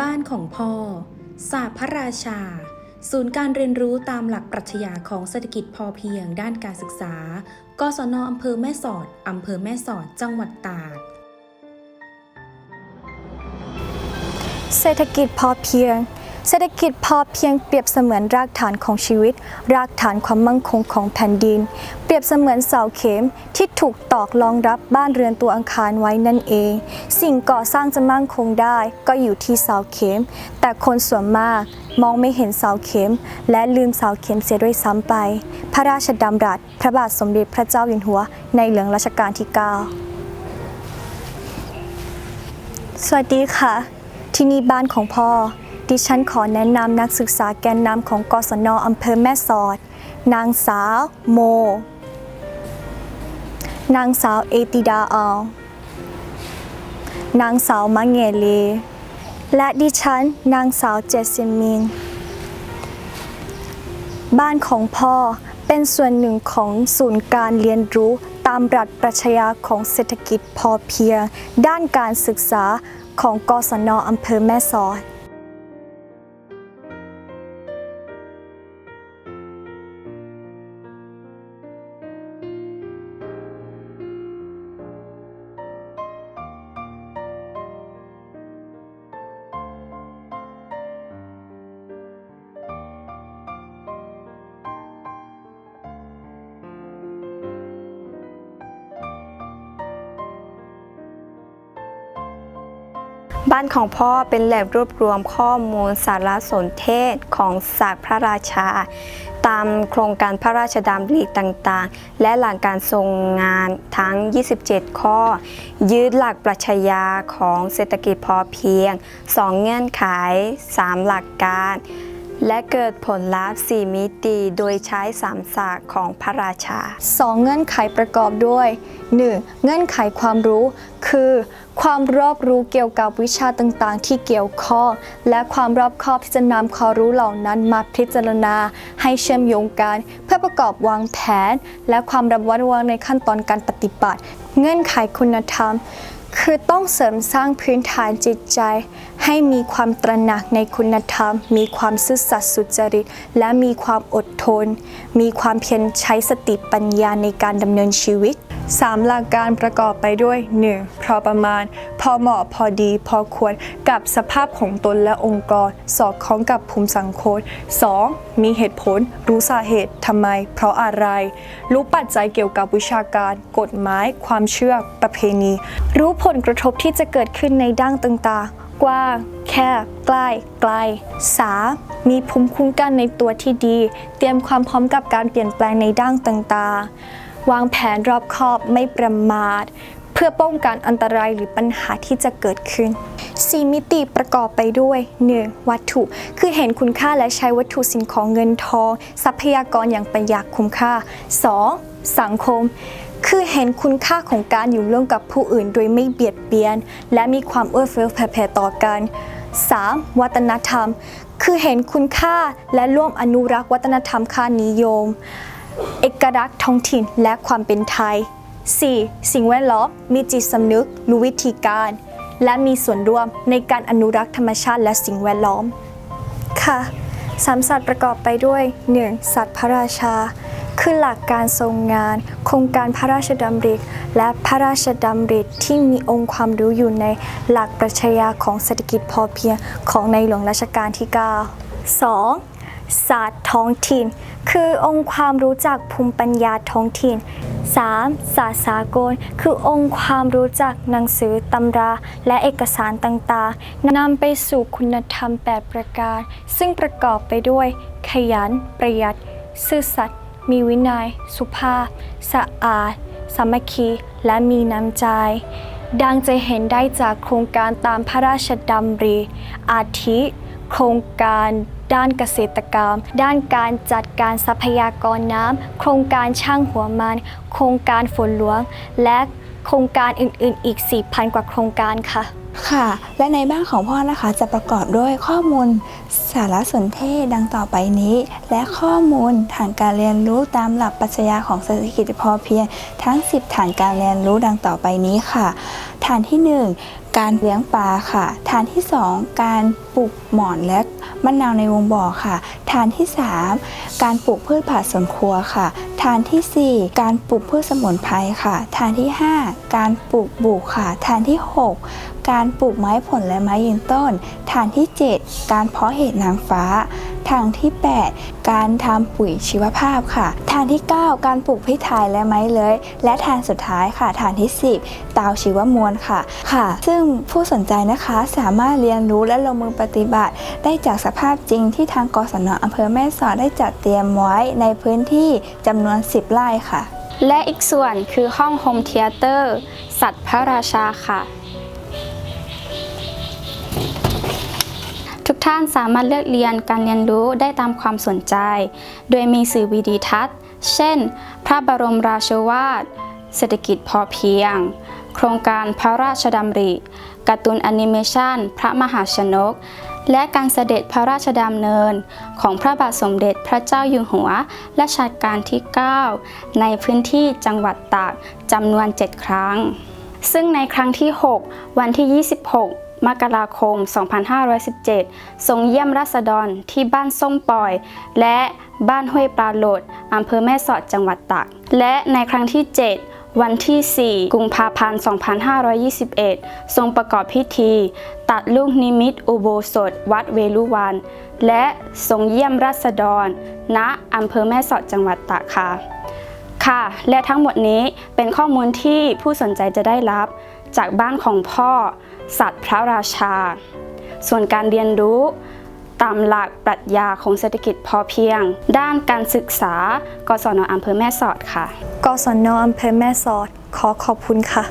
บ้านของพ่อศาสตร์พระราชา ศูนย์การเรียนรู้ตามหลักปรัชญาของเศรษฐกิจพอเพียงด้านการศึกษา กศนอำเภอแม่สอดอำเภอแม่สอด จังหวัดตาก เศรษฐกิจพอเพียง เศรษฐกิจพอเพียงเปรียบเสมือนรากฐานของชีวิต รากฐานความมั่งคงของแผ่นดิน เปรียบเสมือนเสาเข็มที่ถูกตอกรองรับบ้านเรือนตัวอังคารไว้นั่นเอง สิ่งก่อสร้างจะมั่งคงได้ก็อยู่ที่เสาเข็ม แต่คนส่วนมากมองไม่เห็นเสาเข็ม และลืมเสาเข็มเสียด้วยซ้ำไป พระราชดำรัสพระบาทสมเด็จพระเจ้าอยู่หัว ในหลวงรัชกาลที่ 9 สวัสดีค่ะ ที่นี่บ้านของพ่อ ดิฉันขอแนะนำนักศึกษาแกนนำของกศนอำเภอแม่สอด นางสาว โม นางสาวเอติดาอาวนางสาวมะเงเลและดิฉันนางสาวเจสซิมิน บ้านของพ่อเป็นส่วนหนึ่งของศูนย์การเรียนรู้ตามรัฐปรัชญาของเศรษฐกิจพอเพียง ด้านการศึกษาของกศนออำเภอแม่สอด บ้านของพ่อเป็นแหล่งรวบรวมข้อมูลสารสนเทศของศาสตร์พระราชา ตามโครงการพระราชดำริต่างๆ และหลังการทรงงานทั้ง 27 ข้อ ยึดหลักปรัชญาของเศรษฐกิจพอเพียง 2 เงื่อนไข 3 หลักการ และเกิดผลลัพธ์4มิติโดยใช้สามศาสตร์ของพระราชาสองเงื่อนไขประกอบด้วย 1. เงื่อนไขความรู้ คือ ความรอบรู้เกี่ยวกับวิชาต่างๆ ที่เกี่ยวข้อง และความรอบคอบที่จะนำความรู้เหล่านั้นมาพิจารณา ให้เชื่อมโยงกัน เพื่อประกอบวางแผน และความระมัดระวังในขั้นตอนการปฏิบัติ เงื่อนไขคุณธรรมคือต้องเสริมสร้างพื้นฐานจิตใจ ให้มีความตระหนักในคุณธรรม มีความซื่อสัตย์สุจริต และมีความอดทน มีความเพียรใช้สติปัญญาในการดำเนินชีวิต 3. หลักการประกอบไปด้วย 1. พอประมาณ พอเหมาะพอดี พอควรกับสภาพของตนและองค์กร สอดคล้องกับภูมิสังคม 2. มีเหตุผล รู้สาเหตุทำไม เพราะอะไร รู้ปัจจัยเกี่ยวกับวิชาการ กฎหมาย ความเชื่อ ประเพณี รู้ผลกระทบที่จะเกิดขึ้นในด้านต่างๆ กว้าง แคบ ใกล้ ไกล 3. มีภูมิคุ้มกันในตัวที่ดี เตรียมความพร้อมกับการเปลี่ยนแปลงในด้านต่างๆ วางแผนรอบคอบไม่ประมาท เพื่อป้องกันอันตรายหรือปัญหาที่จะเกิดขึ้น 4 มิติประกอบไปด้วย 1. วัตถุ คือเห็นคุณค่าและใช้วัตถุสิ่งของเงินทอง ทรัพยากรอย่างประหยัดคุ้มค่า 2. สังคม คือเห็นคุณค่าของการอยู่ร่วมกับผู้อื่นโดยไม่เบียดเบียน และมีความเอื้อเฟื้อแผ่แผ่ต่อกัน 3. วัฒนธรรม คือเห็นคุณค่าและร่วมอนุรักษ์วัฒนธรรมค่านิยม เอกลักษณ์ท้องถิ่นและความเป็นไทย 4. สิ่งแวดล้อมมีจิตสำนึกรู้วิธีการ และมีส่วนร่วมในการอนุรักษ์ธรรมชาติและสิ่งแวดล้อม ค่ะสามสัตว์ประกอบไปด้วย 1. สัตว์พระราชา คือหลักการทรงงาน โครงการพระราชดำริและพระราชดำริที่มีองค์ความรู้อยู่ในหลักปรัชญาของเศรษฐกิจพอเพียงของในหลวงรัชกาลที่ 9 2. ศาสตร์ท้องถิ่น คือองค์ความรู้จักภูมิปัญญาท้องถิ่น 3. ศาสตร์สากล คือองค์ความรู้จักหนังสือตำราและเอกสารต่างๆนำไปสู่คุณธรรม 8 ประการ ซึ่งประกอบไปด้วย ขยัน ประหยัด ซื่อสัตย์ มีวินัย สุภาพ สะอาด สามัคคี และมีน้ำใจ ดังจะเห็นได้จากโครงการตามพระราชดำริ อาทิ โครงการด้านเกษตรกรรม ด้านการจัดการทรัพยากรน้ำ โครงการช่างหัวมัน โครงการฝนหลวง และโครงการอื่น ๆ อีก 4,000 กว่าโครงการค่ะ ค่ะ และในบ้านของพ่อนะคะจะประกอบด้วยข้อมูลสารสนเทศดังต่อไปนี้ และข้อมูลฐานการเรียนรู้ตามหลักปรัชญาของเศรษฐกิจพอเพียงทั้ง 10 ฐานการเรียนรู้ดังต่อไปนี้ค่ะ ฐานที่ 1 การเลี้ยงปลาค่ะ ฐานที่ 2 การปลูกหมอนและมะนาวในวงบ่อค่ะ ฐานที่ 3 การปลูกพืชผักสวนครัวค่ะ ฐานทีสี่4 การปลูกพืชสมุนไพรค่ะ ฐานที่ 5 การปลูกบุกค่ะ ฐานที่ 6 การปลูกไม้ผลและไม้ยืนต้น ฐานที่ 7 การเพาะเห็ดนางฟ้าฐานที่ 8 การทำปุ๋ยชีวภาพค่ะฐานที่ 9 การปลูกพริกไทยและไม้เลื้อยและฐานสุดท้ายค่ะฐานที่ 10 เตาชีวมวลค่ะค่ะ ซึ่งผู้สนใจนะคะสามารถเรียนรู้และลงมือปฏิบัติ ได้จากสภาพจริงที่ทางกศนอำเภอแม่สอดได้จัดเตรียมไว้ในพื้นที่จำนวน 10 ไร่ค่ะและอีกส่วนคือห้องโฮมเทเตอร์ สัตว์พระราชาค่ะ ทุกท่านสามารถเลือกเรียนการเรียนรู้ได้ตามความสนใจ โดยมีสื่อวิดีทัศน์ เช่น พระบรมราชวาท เศรษฐกิจพอเพียง โครงการพระราชดำริการ์ตูนแอนิเมชันพระมหาชนก และการเสด็จพระราชดำเนิน ของพระบาทสมเด็จพระเจ้าอยู่หัวรัชกาลที่ 9 ในพื้นที่จังหวัดตากจำนวน 7 ครั้ง ซึ่งในครั้งที่ 6 วันที่ 26 มกราคม 2517 ทรงเยี่ยมราษฎรที่บ้านส้มปล่อย และบ้านห้วยปลาโหลดอำเภอแม่สอดจังหวัดตาก และในครั้งที่ 7วันที่ 4 กุมภาพันธ์ 2521 ทรงประกอบพิธี ตัดลูกนิมิตอุโบสถ วัดเวลุวัน และทรงเยี่ยมราษฎร ณอำเภอแม่สอดจังหวัดตากค่ะ ค่ะ และทั้งหมดนี้เป็นข้อมูลที่ผู้สนใจจะได้รับ จากบ้านของพ่อ สัตว์พระราชา ส่วนการเรียนรู้ตามหลักปรัชญาของเศรษฐกิจพอเพียง ด้านการศึกษา กศนอำเภอแม่สอดค่ะ กศนอำเภอแม่สอด ขอขอบคุณค่ะ